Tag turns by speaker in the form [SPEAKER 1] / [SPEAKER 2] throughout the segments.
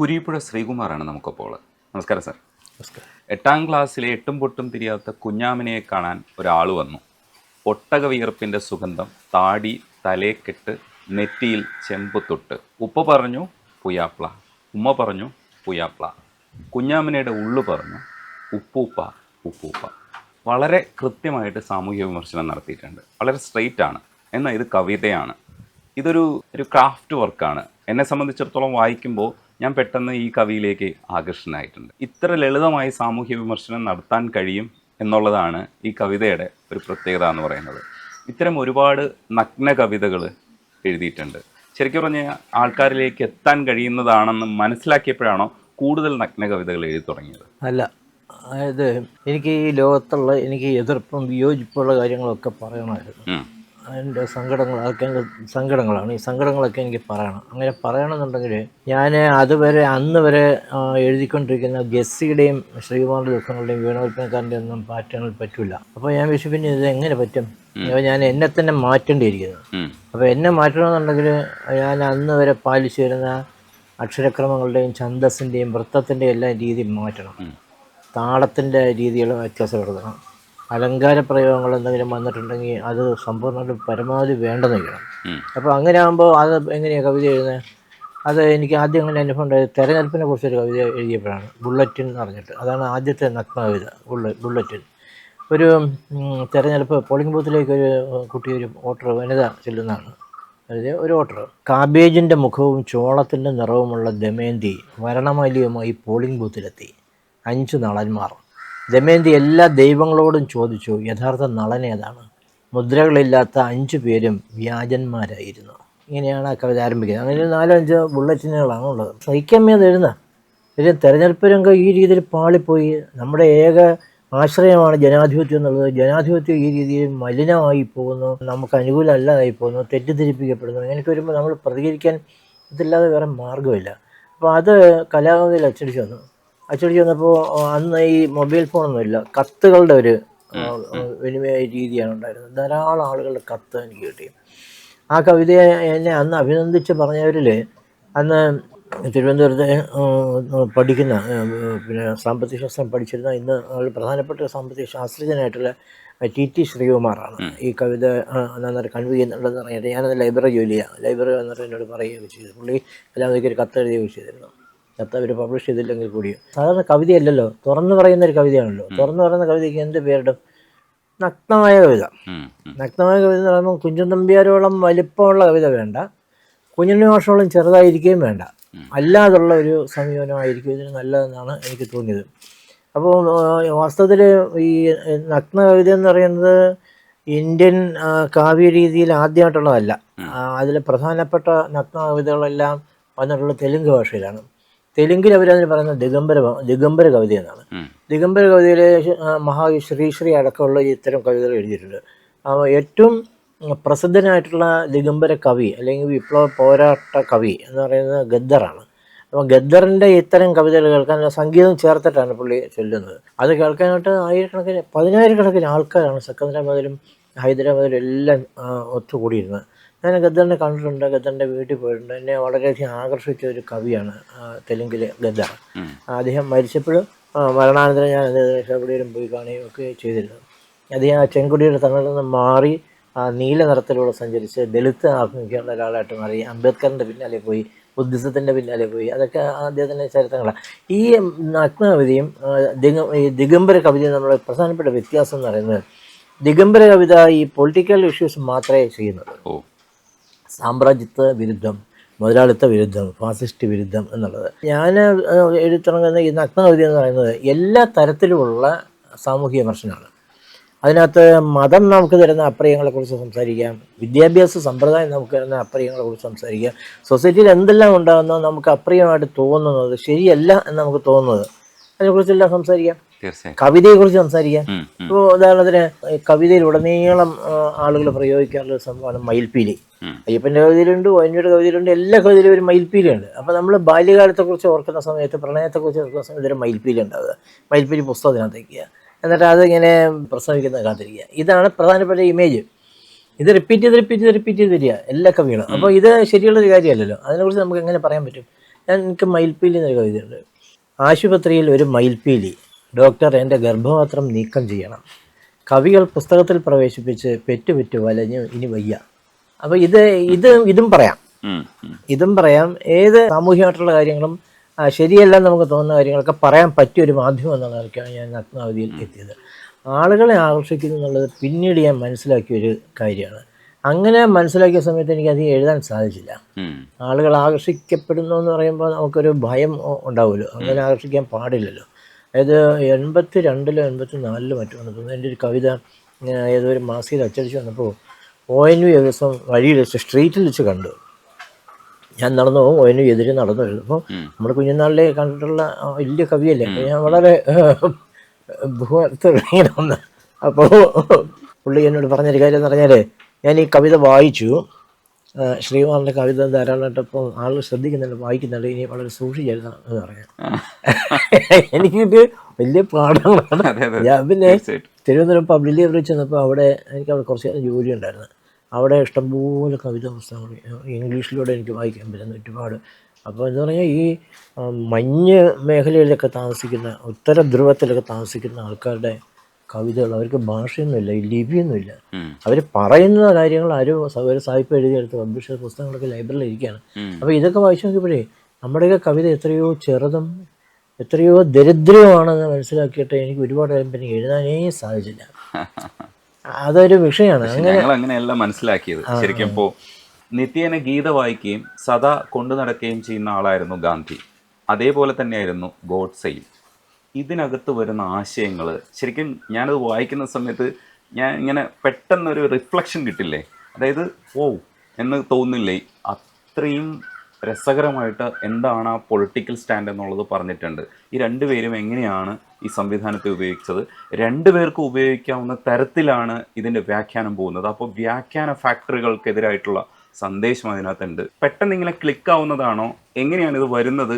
[SPEAKER 1] കുരീപ്പുഴ ശ്രീകുമാറാണ് നമുക്കപ്പോൾ നമസ്കാരം സാർ. എട്ടാം ക്ലാസ്സിലെ എട്ടും പൊട്ടും തിരിയാത്ത കുഞ്ഞാമിനെ കാണാൻ ഒരാൾ വന്നു. ഒട്ടക വിയർപ്പിന്റെ സുഗന്ധം താടി തലേക്കെട്ട് നെറ്റിയിൽ ചെമ്പുത്തൊട്ട് ഉപ്പ പറഞ്ഞു പുയാപ്ല. ഉമ്മ പറഞ്ഞു പുയാപ്ല. കുഞ്ഞാമിനയുടെ ഉള്ളു പറഞ്ഞു ഉപ്പൂപ്പ ഉപ്പൂപ്പ. വളരെ കൃത്യമായിട്ട് സാമൂഹ്യ വിമർശനം നടത്തിയിട്ടുണ്ട്. വളരെ സ്ട്രെയിറ്റ് ആണ്. എന്നാൽ ഇത് കവിതയാണ്. ഇതൊരു ഒരു ക്രാഫ്റ്റ് വർക്കാണ് എന്നെ സംബന്ധിച്ചിടത്തോളം വായിക്കുമ്പോൾ ഞാൻ പെട്ടെന്ന് ഈ കവിയിലേക്ക് ആകർഷണനായിട്ടുണ്ട് ഇത്ര ലളിതമായി സാമൂഹ്യ വിമർശനം നടത്താൻ കഴിയും എന്നുള്ളതാണ് ഈ കവിതയുടെ ഒരു പ്രത്യേകത എന്ന് പറയുന്നത്. ഇത്തരം ഒരുപാട് നഗ്ന കവിതകൾ എഴുതിയിട്ടുണ്ട്. ശരിക്കും പറഞ്ഞാൽ ആൾക്കാരിലേക്ക് എത്താൻ കഴിയുന്നതാണെന്ന് മനസ്സിലാക്കിയപ്പോഴാണോ കൂടുതൽ നഗ്ന കവിതകൾ എഴുതി തുടങ്ങിയത്?
[SPEAKER 2] അല്ല അതായത് എനിക്ക് ഈ ലോകത്തുള്ള എനിക്ക് എതിർപ്പും വിയോജിപ്പുള്ള കാര്യങ്ങളൊക്കെ പറയണമായിരുന്നു. അതൊക്കെ എനിക്ക് സങ്കടങ്ങളാണ്. ഈ സങ്കടങ്ങളൊക്കെ എനിക്ക് പറയണം. അങ്ങനെ പറയണമെന്നുണ്ടെങ്കിൽ ഞാൻ അതുവരെ അന്ന് വരെ എഴുതിക്കൊണ്ടിരിക്കുന്ന ഗസ്സിയുടെയും ശ്രീകുമാറിന്റെ ദുഃഖങ്ങളുടെയും വീണോൽപ്പനക്കാരന്റെ ഒന്നും പാറ്റേണിൽ പറ്റില്ല. അപ്പോൾ ഞാൻ വിഷു പിന്നെ ഇത് എങ്ങനെ പറ്റും? അപ്പോൾ ഞാൻ എന്നെ തന്നെ മാറ്റേണ്ടിയിരിക്കുന്നു. അപ്പോൾ എന്നെ മാറ്റണമെന്നുണ്ടെങ്കിൽ ഞാൻ അന്ന് വരെ പാലിച്ചു വരുന്ന അക്ഷരക്രമങ്ങളുടെയും ഛന്ദസ്സിന്റെയും വൃത്തത്തിന്റെയും എല്ലാം രീതി മാറ്റണം. താളത്തിന്റെ രീതികൾ വ്യത്യാസപ്പെടുത്തണം. അലങ്കാര പ്രയോഗങ്ങൾ എന്തെങ്കിലും വന്നിട്ടുണ്ടെങ്കിൽ അത് സമ്പൂർണമായിട്ട് പരമാവധി വേണ്ടെന്ന് അപ്പോൾ അങ്ങനെ ആകുമ്പോൾ അത് എങ്ങനെയാണ് കവിത എഴുതുന്നത് അത് എനിക്ക് ആദ്യം അങ്ങനെ അനുഭവം ഉണ്ടായത്? തെരഞ്ഞെടുപ്പിനെ കുറിച്ചൊരു കവിത എഴുതിയപ്പോഴാണ് ബുള്ളറ്റിൻ എന്ന് പറഞ്ഞിട്ട്. അതാണ് ആദ്യത്തെ നഗ്ന കവിത ബുള്ളറ്റ് ബുള്ളറ്റിൻ. ഒരു തെരഞ്ഞെടുപ്പ് പോളിംഗ് ബൂത്തിലേക്ക് ഒരു കുട്ടി ഒരു വോട്ടർ വനിത ചെല്ലുന്നതാണ്. അതായത് ഒരു വോട്ടർ കാബേജിന്റെ മുഖവും ചോളത്തിന്റെ നിറവുമുള്ള ദമയന്തി മരണമലിയുമായി പോളിംഗ് ബൂത്തിലെത്തി. അഞ്ച് നളന്മാർ ദമയന്തി എല്ലാ ദൈവങ്ങളോടും ചോദിച്ചു യഥാർത്ഥ നളനേതാണ് മുദ്രകളില്ലാത്ത അഞ്ചു പേരും വ്യാജന്മാരായിരുന്നു. ഇങ്ങനെയാണ് ആ കവിത ആരംഭിക്കുന്നത്. അങ്ങനെ നാലോ അഞ്ചോ ബുള്ളറ്റിനുകളാണ് ഉള്ളത്. അത് എഴുതുന്ന? ഒരു തെരഞ്ഞെടുപ്പ് രംഗം ഈ രീതിയിൽ പാളിപ്പോയി. നമ്മുടെ ഏക ആശ്രയമാണ് ജനാധിപത്യം എന്നുള്ളത്. ജനാധിപത്യം ഈ രീതിയിൽ മലിനമായി പോകുന്നു. നമുക്ക് അനുകൂലമല്ലാതായി പോകുന്നു. തെറ്റിദ്ധരിപ്പിക്കപ്പെടുന്നു. അങ്ങനെയൊക്കെ വരുമ്പോൾ നമ്മൾ പ്രതികരിക്കാൻ ഇതില്ലാതെ വേറെ മാർഗമില്ല അപ്പോൾ അത് കലാകൃതിയിൽ അച്ചടിച്ച് വന്നു. അച്ചടിച്ച് വന്നപ്പോൾ അന്ന് ഈ മൊബൈൽ ഫോണൊന്നുമില്ല. കത്തുകളുടെ ഒരു വിനിമയ രീതിയാണ് ഉണ്ടായിരുന്നത്. ധാരാളം ആളുകളുടെ കത്ത് എനിക്ക് കിട്ടി. ആ കവിതയെ എന്നെ അന്ന് അഭിനന്ദിച്ച് പറഞ്ഞവരിൽ അന്ന് തിരുവനന്തപുരത്ത് പഠിക്കുന്ന പിന്നെ സാമ്പത്തിക ശാസ്ത്രം പഠിച്ചിരുന്ന ഇന്ന് പ്രധാനപ്പെട്ട സാമ്പത്തിക ശാസ്ത്രജ്ഞനായിട്ടുള്ള ടി ടി ശ്രീകുമാറാണ്. ഈ കവിത നന്നായിട്ട് കൺവ്യൂ ചെയ്യുന്നുണ്ടെന്ന് പറഞ്ഞിട്ട് ഞാനത് ലൈബ്രറി ജോലി ചെയ്യാം. ലൈബ്രറി വന്നിട്ട് എന്നോട് പറയുകയൊക്കെ ചെയ്തു. പുള്ളി എല്ലാം ഒരു കത്ത് എഴുതുകയൊക്കെ ചെയ്തിരുന്നു. കത്ത് അവർ പബ്ലിഷ് ചെയ്തില്ലെങ്കിൽ കൂടിയും സാധാരണ കവിതയല്ലല്ലോ തുറന്നു പറയുന്ന ഒരു കവിതയാണല്ലോ. തുറന്നു പറയുന്ന കവിതയ്ക്ക് എന്ത് പേരിടും? നഗ്നമായ കവിത. നഗ്നമായ കവിത എന്ന് പറയുമ്പോൾ കുഞ്ചൻ തമ്പിയാരോളം വലിപ്പമുള്ള കവിത വേണ്ട. കുഞ്ഞുണ്ണി മാഷോളം ചെറുതായിരിക്കുകയും വേണ്ട. അല്ലാതുള്ള ഒരു സമീപനമായിരിക്കും. ഇതിന് നല്ലതെന്നാണ് എനിക്ക് തോന്നിയത്. അപ്പോൾ വാസ്തവത്തിൽ ഈ നഗ്ന കവിത എന്ന് പറയുന്നത് ഇന്ത്യൻ കാവ്യ രീതിയിൽ ആദ്യമായിട്ടുള്ളതല്ല. അതിൽ പ്രധാനപ്പെട്ട നഗ്ന കവിതകളെല്ലാം വന്നിട്ടുള്ള തെലുങ്ക് ഭാഷയിലാണ്. തെലുങ്കിൽ അവരതിന് പറയുന്നത് ദിഗംബര ദിഗംബര കവിത എന്നാണ്. ദിഗംബര കവിതയിലെ മഹാ ശ്രീശ്രീ അടക്കമുള്ള ഇത്തരം കവിതകൾ എഴുതിയിട്ടുണ്ട്. ഏറ്റവും പ്രസിദ്ധനായിട്ടുള്ള ദിഗംബര കവി അല്ലെങ്കിൽ വിപ്ലവ പോരാട്ട കവി എന്ന് പറയുന്നത് ഗദ്ദറാണ്. അപ്പോൾ ഗദ്ദറിന്റെ ഇത്തരം കവിതകൾ കേൾക്കാൻ സംഗീതം ചേർത്തിട്ടാണ് പുള്ളി ചൊല്ലുന്നത്. അത് കേൾക്കാനായിട്ട് ആയിരക്കണക്കിന് പതിനായിരക്കണക്കിന് ആൾക്കാരാണ് സെക്കന്ദരാബാദിലും ഹൈദരാബാദിലും എല്ലാം ഒത്തുകൂടിയിരുന്നത്. ഞാൻ ഗദ്ദറിനെ കണ്ടിട്ടുണ്ട്. ഗദ്ദറിന്റെ വീട്ടിൽ പോയിട്ടുണ്ട്. എന്നെ വളരെയധികം ആകർഷിച്ച ഒരു കവിയാണ് തെലുങ്കിലെ ഗദ്ദർ. അദ്ദേഹം മരിച്ചപ്പോൾ മരണാനന്തരം ഞാൻ ചെങ്കുടിയിലും പോയി കാണുകയും ഒക്കെ ചെയ്തിരുന്നു. അദ്ദേഹം ആ ചെങ്കുടിയുടെ തങ്ങളിൽ നിന്ന് മാറി ആ നീല നിറത്തിലൂടെ സഞ്ചരിച്ച് ദളിത് ആഭിമുഖ്യമുള്ള ഒരാളായിട്ട് മാറി അംബേദ്കറിന്റെ പിന്നാലെ പോയി ബുദ്ധിസത്തിന്റെ പിന്നാലെ പോയി. അതൊക്കെ അദ്ദേഹത്തിന്റെ ചരിത്രങ്ങളാണ്. ഈ നഗ്ന കവിതയും ദിഗ ഈ ദിഗംബര കവിതയും നമ്മുടെ പ്രധാനപ്പെട്ട വ്യത്യാസം എന്ന് പറയുന്നത് ദിഗംബര കവിത ഈ പൊളിറ്റിക്കൽ ഇഷ്യൂസ് മാത്രമേ ചെയ്യുന്നുള്ളൂ. സാമ്രാജ്യത്വ വിരുദ്ധം മുതലാളിത്ത വിരുദ്ധം ഫാസിസ്റ്റ് വിരുദ്ധം എന്നുള്ളത്. ഞാൻ എഴുതിത്തുടങ്ങുന്ന ഈ നഗ്നകൃതി എന്ന് പറയുന്നത് എല്ലാ തരത്തിലുമുള്ള സാമൂഹിക വിമർശനമാണ്. അതിനകത്ത് മതം നമുക്ക് തരുന്ന അപ്രിയങ്ങളെക്കുറിച്ച് സംസാരിക്കാം വിദ്യാഭ്യാസ സമ്പ്രദായം നമുക്ക് തരുന്ന അപ്രിയങ്ങളെക്കുറിച്ച് സംസാരിക്കാം സൊസൈറ്റിയിൽ എന്തെല്ലാം ഉണ്ടാകുന്നോ നമുക്ക് അപ്രിയമായിട്ട് തോന്നുന്നത് ശരിയല്ല എന്ന് നമുക്ക് തോന്നുന്നത് അതിനെക്കുറിച്ചെല്ലാം സംസാരിക്കാം. കവിതയെക്കുറിച്ച് സംസാരിക്കാം. ഇപ്പോൾ ഉദാഹരണത്തിന് കവിതയിൽ കവിതയിലുടനീളം ആളുകൾ പ്രയോഗിക്കാറുള്ള സംഭവമാണ് മയിൽപ്പീലി. അയ്യപ്പന്റെ കവിതയിലുണ്ട് വൈനയുടെ കവിതയിലുണ്ട് എല്ലാ കവിതയിലും ഒരു മയിൽപ്പീലുണ്ട് അപ്പോൾ നമ്മൾ ബാല്യകാലത്തെക്കുറിച്ച് ഓർക്കുന്ന സമയത്ത് പ്രണയത്തെക്കുറിച്ച് ഓർക്കുന്ന സമയത്ത് ഒരു മയിൽപ്പീലി ഉണ്ടാവുക. മയിൽപ്പീലി പുസ്തകം അതിനകത്തേക്കുക എന്നിട്ട് അതിങ്ങനെ പ്രസവിക്കുന്ന കാത്തിരിക്കുക. ഇതാണ് പ്രധാനപ്പെട്ട ഇമേജ് ഇത് റിപ്പീറ്റ് ചെയ്ത് റിപ്പീറ്റ് ചെയ്ത് റിപ്പീറ്റ് ചെയ്ത് തരിക എല്ലാ കവികളും. അപ്പോൾ ഇത് ശരിയുള്ളൊരു കാര്യമല്ലല്ലോ. അതിനെക്കുറിച്ച് നമുക്ക് എങ്ങനെ പറയാൻ പറ്റും? ഞാൻ എനിക്ക് മയിൽപ്പീലി എന്നൊരു കവിതയുണ്ട്. ആശുപത്രിയിൽ ഒരു മയിൽപ്പീലി. ഡോക്ടർ എന്റെ ഗർഭപാത്രം നീക്കം ചെയ്യണം. കവികൾ പുസ്തകത്തിൽ പ്രവേശിപ്പിച്ച് പെറ്റുപെറ്റു വലഞ്ഞു ഇനി വയ്യ. അപ്പോൾ ഇത് ഇത് ഇതും പറയാം. ഇതും പറയാം. ഏത് സാമൂഹികമായിട്ടുള്ള കാര്യങ്ങളും ശരിയല്ല ശരിയല്ലെന്ന് നമുക്ക് തോന്നുന്ന കാര്യങ്ങളൊക്കെ പറയാൻ പറ്റിയ ഒരു മാധ്യമം എന്നുള്ള നിലയ്ക്കാണ് ഞാൻ നഗ്നാവധിയിൽ എത്തിയത്. ആളുകളെ ആകർഷിക്കുന്നു എന്നുള്ളത് പിന്നീട് ഞാൻ മനസ്സിലാക്കിയ ഒരു കാര്യമാണ്. അങ്ങനെ മനസ്സിലാക്കിയ സമയത്ത് എനിക്ക് അധികം എഴുതാൻ സാധിച്ചില്ല. ആളുകൾ ആകർഷിക്കപ്പെടുന്നു എന്ന് പറയുമ്പോൾ നമുക്കൊരു ഭയം ഉണ്ടാവുമല്ലോ. അങ്ങനെ ആകർഷിക്കാൻ പാടില്ലല്ലോ. അതായത് എൺപത്തി രണ്ടിലോ എൺപത്തി നാലിലോ മറ്റോ തോന്നുന്നു എന്റെ ഒരു കവിത ഏതോ ഒരു മാസികയിൽ അച്ചടിച്ച് വന്നപ്പോൾ ഒ എൻ വി ഒരു ദിവസം വഴിയിൽ വെച്ച് സ്ട്രീറ്റിൽ വെച്ച് കണ്ടു. ഞാൻ നടന്നു പോകും ഒ എൻ വി എതിരെ നടന്നു വരുന്നു അപ്പോൾ നമ്മുടെ കുഞ്ഞുനാളിലെ കണ്ടിട്ടുള്ള വലിയ കവിയല്ലേ? ഞാൻ വളരെ ബഹുമാനത്തോടെ അപ്പോൾ പുള്ളി എന്നോട് പറഞ്ഞൊരു കാര്യം എന്ന് പറഞ്ഞാൽ ഞാൻ ഈ കവിത വായിച്ചു. ശ്രീകുമാറിന്റെ കവിത ധാരാളമായിട്ട് ഇപ്പോൾ ആളുകൾ ശ്രദ്ധിക്കുന്നുണ്ട് വായിക്കുന്നുണ്ട് ഇനി വളരെ സൂക്ഷിച്ചായിരുന്നു എന്ന് പറയാം എനിക്കിത് വലിയ
[SPEAKER 1] അതെ
[SPEAKER 2] ഞാൻ പിന്നെ തിരുവനന്തപുരം പബ്ലിക് ലൈബ്രറി ചെന്നപ്പോൾ അവിടെ എനിക്ക് അവിടെ കുറച്ച് ജോലി ഉണ്ടായിരുന്നു അവിടെ ഇഷ്ടംപോലെ കവിതാ പുസ്തകങ്ങൾ ഇംഗ്ലീഷിലൂടെ എനിക്ക് വായിക്കാൻ പറ്റുന്ന ഒരുപാട്. അപ്പോൾ എന്ന് പറഞ്ഞാൽ ഈ മഞ്ഞ് മേഖലയിലൊക്കെ താമസിക്കുന്ന ഉത്തര ധ്രുവത്തിലൊക്കെ താമസിക്കുന്ന ആൾക്കാരുടെ കവിതകൾ അവർക്ക് ഭാഷയൊന്നുമില്ല ഈ ലിപിയൊന്നുമില്ല. അവർ പറയുന്ന കാര്യങ്ങൾ ആരും ഒരു സാഹിത്യം എഴുതിയെടുത്ത് പബ്ലിഷ് ചെയ്ത പുസ്തകങ്ങളൊക്കെ ലൈബ്രറിയിൽ ഇരിക്കുകയാണ് അപ്പോൾ ഇതൊക്കെ വായിച്ചു നോക്കിയപ്പോഴേ നമ്മുടെയൊക്കെ കവിത എത്രയോ ചെറുതും എത്രയോ ദരിദ്രമാണെന്ന് മനസ്സിലാക്കിയിട്ട് എനിക്ക് ഒരുപാട് കാര്യം പിന്നെ എഴുതാനേ സാധിച്ചില്ല. അതൊരു വിഷയമാണ്.
[SPEAKER 1] ഞങ്ങൾ അങ്ങനെയല്ല മനസ്സിലാക്കിയത്. ശരിക്കും ഇപ്പോ നിത്യേന ഗീത വായിക്കുകയും സദാ കൊണ്ടു നടക്കുകയും ചെയ്യുന്ന ആളായിരുന്നു ഗാന്ധി. അതേപോലെ തന്നെയായിരുന്നു ഗോഡ്സെയും ഇതിനകത്ത് വരുന്ന ആശയങ്ങൾ ശരിക്കും ഞാനത് വായിക്കുന്ന സമയത്ത് ഞാൻ ഇങ്ങനെ പെട്ടെന്നൊരു റിഫ്ലക്ഷൻ കിട്ടില്ലേ? അതായത് ഓ എന്ന് തോന്നില്ലേ? അത്രയും രസകരമായിട്ട് എന്താണ് ആ പൊളിറ്റിക്കൽ സ്റ്റാൻഡ് എന്നുള്ളത് പറഞ്ഞിട്ടുണ്ട്. ഈ രണ്ടുപേരും എങ്ങനെയാണ് ഈ സംവിധാനത്തെ ഉപയോഗിച്ചത്? രണ്ടുപേർക്കും ഉപയോഗിക്കാവുന്ന തരത്തിലാണ് ഇതിന്റെ വ്യാഖ്യാനം പോകുന്നത്. അപ്പോൾ വ്യാഖ്യാന ഫാക്ടറികൾക്കെതിരായിട്ടുള്ള സന്ദേശം അതിനകത്തുണ്ട്. പെട്ടെന്ന് ഇങ്ങനെ ക്ലിക്കാവുന്നതാണോ എങ്ങനെയാണ് ഇത് വരുന്നത്?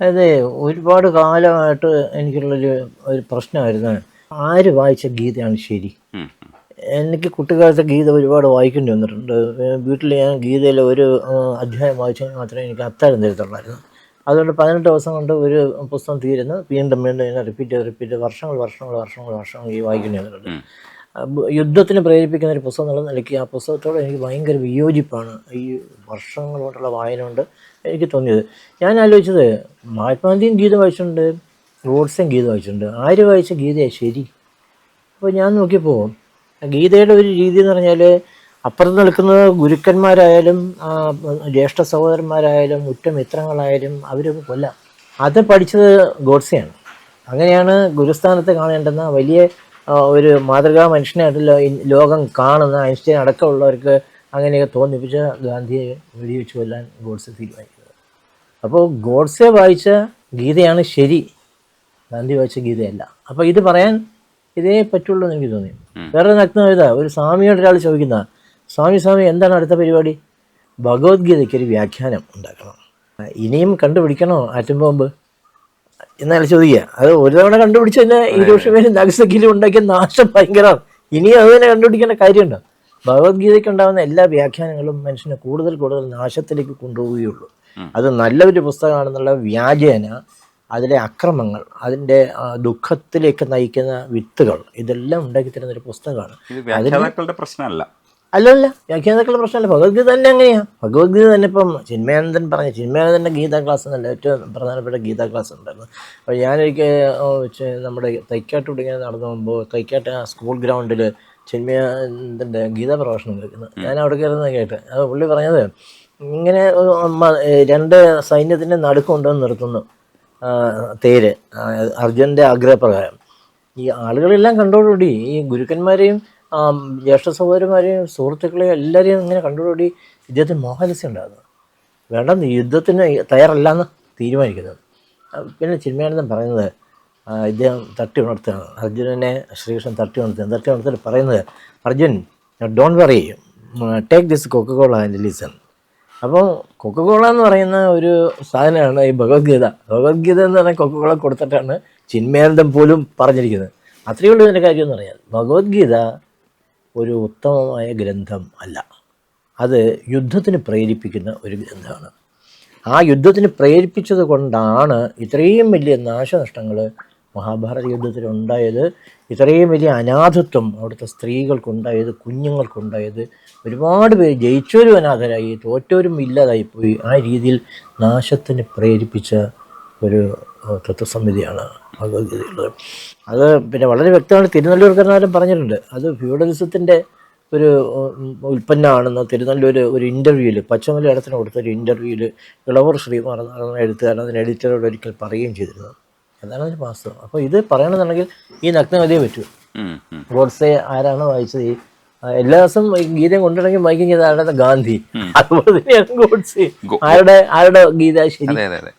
[SPEAKER 2] അതെ ഒരുപാട് കാലമായിട്ട് എനിക്കുള്ളൊരു ഒരു പ്രശ്നമായിരുന്നു. ആര് വായിച്ച ഗീതയാണ് ശരി. എനിക്ക് കുട്ടിക്കാലത്തെ ഗീത ഒരുപാട് വായിക്കേണ്ടി വന്നിട്ടുണ്ട്. വീട്ടിൽ ഞാൻ ഗീതയിലെ ഒരു അധ്യായം വായിച്ചാൽ മാത്രമേ എനിക്ക് അത്താഴം തരത്തുള്ളായിരുന്നു. അതുകൊണ്ട് പതിനെട്ട് ദിവസം കൊണ്ട് ഒരു പുസ്തകം തീരുന്നു. വീണ്ടും വീണ്ടും ഇങ്ങനെ റിപ്പീറ്റ് ചെയ്ത് റിപ്പീറ്റ് വർഷങ്ങൾ വർഷങ്ങൾ വർഷങ്ങൾ വർഷങ്ങൾ ഈ വായിക്കേണ്ടി വന്നിട്ടുണ്ട്. യുദ്ധത്തിന് പ്രേരിപ്പിക്കുന്ന ഒരു പുസ്തകം എന്നുള്ള നിലയ്ക്ക് ആ പുസ്തകത്തോട് എനിക്ക് ഭയങ്കര വിയോജിപ്പാണ്. ഈ വർഷങ്ങൾ കൊണ്ടുള്ള വായന കൊണ്ട് എനിക്ക് തോന്നിയത്. ഞാൻ ആലോചിച്ചത് മഹാത്മാഗാന്ധിയും ഗീത വായിച്ചിട്ടുണ്ട് റോഡ്സേയും ഗീത വായിച്ചിട്ടുണ്ട്. ആര് വായിച്ച ഗീതയാണ് ശരി? അപ്പോൾ ഞാൻ നോക്കിയപ്പോൾ ഗീതയുടെ ഒരു രീതി എന്ന് പറഞ്ഞാൽ അപ്പുറത്ത് നിൽക്കുന്ന ഗുരുക്കന്മാരായാലും ജ്യേഷ്ഠ സഹോദരന്മാരായാലും ഉറ്റ മിത്രങ്ങളായാലും അവർ കൊല്ലാം. അത് പഠിച്ചത് ഗോഡ്സെയാണ്. അങ്ങനെയാണ് ഗുരുസ്ഥാനത്ത് കാണേണ്ടുന്ന വലിയ ഒരു മാതൃകാ മനുഷ്യനായിട്ടുള്ള ലോകം കാണുന്ന ഐൻസ്റ്റൈൻ അടക്കമുള്ളവർക്ക് അങ്ങനെയൊക്കെ തോന്നിപ്പിച്ച ഗാന്ധിയെ വെടിവെച്ച് കൊല്ലാൻ ഗോഡ്സെ തീരുമാനിക്കുന്നത്. അപ്പോൾ ഗോഡ്സെ വായിച്ച ഗീതയാണ് ശരി. ഗാന്ധി വായിച്ച ഗീതയല്ല. അപ്പോൾ ഇത് പറയാൻ ഇതേ പറ്റുള്ളൂ എന്ന് എനിക്ക് തോന്നി. വേറെ നഗ്ന ഒരു സ്വാമിയോട് ഒരാൾ ചോദിക്കുന്ന സ്വാമി സ്വാമി എന്താണ് അടുത്ത പരിപാടി? ഭഗവത്ഗീതയ്ക്ക് ഒരു വ്യാഖ്യാനം ഉണ്ടാക്കണം. ഇനിയും കണ്ടുപിടിക്കണോ ആറ്റം ബോംബ്? എന്നാൽ ചോദിക്കുക. അത് ഒരു തവണ കണ്ടുപിടിച്ച് തന്നെ ഇരുപക്ഷമേന് നഗസക്കിലും ഉണ്ടാക്കിയ നാശം ഭയങ്കരമാണ് ഇനിയും അത് തന്നെ കണ്ടുപിടിക്കേണ്ട കാര്യമുണ്ടോ? ഭഗവത്ഗീതയ്ക്ക് ഉണ്ടാകുന്ന എല്ലാ വ്യാഖ്യാനങ്ങളും മനുഷ്യനെ കൂടുതൽ കൂടുതൽ നാശത്തിലേക്ക് കൊണ്ടുപോവുകയുള്ളൂ. അത് നല്ലൊരു പുസ്തകമാണെന്നുള്ള വ്യാജേന അതിലെ അക്രമങ്ങൾ അതിന്റെ ദുഃഖത്തിലേക്ക് നയിക്കുന്ന വിത്തുകൾ ഇതെല്ലാം ഉണ്ടാക്കി തരുന്ന ഒരു പുസ്തകമാണ്.
[SPEAKER 1] പ്രശ്നമല്ല.
[SPEAKER 2] അല്ലല്ല വ്യാഖ്യാതാക്കളുടെ പ്രശ്നമല്ല. ഭഗവത്ഗീത തന്നെ അങ്ങനെയാണ് ഭഗവത്ഗീത തന്നെ ഇപ്പം ചിന്മയാനന്ദൻ പറഞ്ഞ ചിന്മയാനന്ദന്റെ ഗീതാ ക്ലാസ് എന്നല്ല ഏറ്റവും പ്രധാനപ്പെട്ട ഗീതാ ക്ലാസ് ഉണ്ടായിരുന്നു. അപ്പോൾ ഞാനൊരിക്കൽ വെച്ച് നമ്മുടെ തൈക്കാട്ട് ഇങ്ങനെ നടന്നു പോകുമ്പോൾ തൈക്കാട്ട് ആ സ്കൂൾ ഗ്രൗണ്ടിൽ ചിന്മയാനന്ദന്റെ ഗീതാ പ്രഭാഷണം കേൾക്കുന്നത് ഞാൻ അവിടെ കയറുന്നത് കേട്ട് അത് പുള്ളി പറഞ്ഞത് ഇങ്ങനെ രണ്ട് സൈന്യത്തിന്റെ നടുക്ക് കൊണ്ടുവന്ന് നിർത്തുന്നു. തേര് അർജുന്റെ ആഗ്രഹപ്രകാരം. ഈ ആളുകളെല്ലാം കണ്ടോടുകൂടി ഈ ഗുരുക്കന്മാരെയും ജ്യേഷ്ഠ സഹോദരന്മാരെയും സുഹൃത്തുക്കളെയും എല്ലാവരെയും ഇങ്ങനെ കണ്ടോടുകൂടി ഇദ്ദേഹത്തിന് മോഹലസ്യം ഉണ്ടാകുന്നു. വേണ്ട യുദ്ധത്തിന് തയ്യാറല്ലെന്ന് തീരുമാനിക്കുന്നത് പിന്നെ ചിന്മയാനന്ദൻ പറയുന്നത് ഇദ്ദേഹം തട്ടി ഉണർത്തുകയാണ്. അർജുനനെ ശ്രീകൃഷ്ണൻ തട്ടി ഉണർത്തുകയാണ്. തട്ടി ഉണർത്തിട്ട് പറയുന്നത് Arjun don't worry take this Coca Cola and listen അപ്പോൾ കൊക്കക്കോള എന്ന് പറയുന്ന ഒരു സാധനമാണ് ഈ ഭഗവത്ഗീത. ഭഗവത്ഗീത എന്ന് പറഞ്ഞാൽ കൊക്കക്കോള കൊടുത്തിട്ടാണ് ചിന്മയാനന്ദം പോലും പറഞ്ഞിരിക്കുന്നത്. അത്രയേ ഉള്ളൂ ഇതിന്റെ കാര്യം എന്ന് പറയാൻ. ഭഗവത്ഗീത ഒരു ഉത്തമമായ ഗ്രന്ഥം അല്ല. അത് യുദ്ധത്തിന് പ്രേരിപ്പിക്കുന്ന ഒരു ഗ്രന്ഥമാണ്. ആ യുദ്ധത്തിന് പ്രേരിപ്പിച്ചത് കൊണ്ടാണ് ഇത്രയും വലിയ നാശനഷ്ടങ്ങൾ മഹാഭാരത യുദ്ധത്തിൽ ഉണ്ടായത് ഇത്രയും വലിയ അനാഥത്വം അവിടുത്തെ സ്ത്രീകൾക്കുണ്ടായത് കുഞ്ഞുങ്ങൾക്കുണ്ടായത്. ഒരുപാട് പേര് ജയിച്ചവരും അനാഥരായി തോറ്റവരും ഇല്ലാതായിപ്പോയി. ആ രീതിയിൽ നാശത്തിന് പ്രേരിപ്പിച്ച ഒരു തത്വസമിതിയാണ് ഭഗവത്ഗീതയുള്ളത് അത് പിന്നെ വളരെ വ്യക്തമാണ് തിരുനെല്ലൂർ കരുണാകരൻ പറഞ്ഞിട്ടുണ്ട്. അത് ഫ്യൂഡലിസത്തിന്റെ ഒരു ഉൽപ്പന്നമാണെന്ന് തിരുനെല്ലൂർ ഒരു ഇന്റർവ്യൂവിൽ പച്ചമലയാളത്തിന് കൊടുത്ത ഒരു ഇന്റർവ്യൂവിൽ ഇളവർ ശ്രീമാർ എഴുത്തുകാരൻ അതിന് എഡിറ്ററോട് ഒരിക്കൽ പറയുകയും ചെയ്തിരുന്നു. അതാണ് അതിന് വാസ്തവം അപ്പോൾ ഇത് പറയണമെന്നുണ്ടെങ്കിൽ ഈ നഗ്നഗതിയെ പറ്റൂ. ഗോഡ്സെ ആരാണ് വായിച്ചത്? ഈ എല്ലാ ദിവസം ഗീതം കൊണ്ടുവരണമെങ്കിൽ വായിക്കും ചെയ്ത ആരുടെ ഗാന്ധി? അതുപോലെ തന്നെയാണ് ഗോഡ്സെ. ആരുടെ ആരുടെ ഗീത ശരി?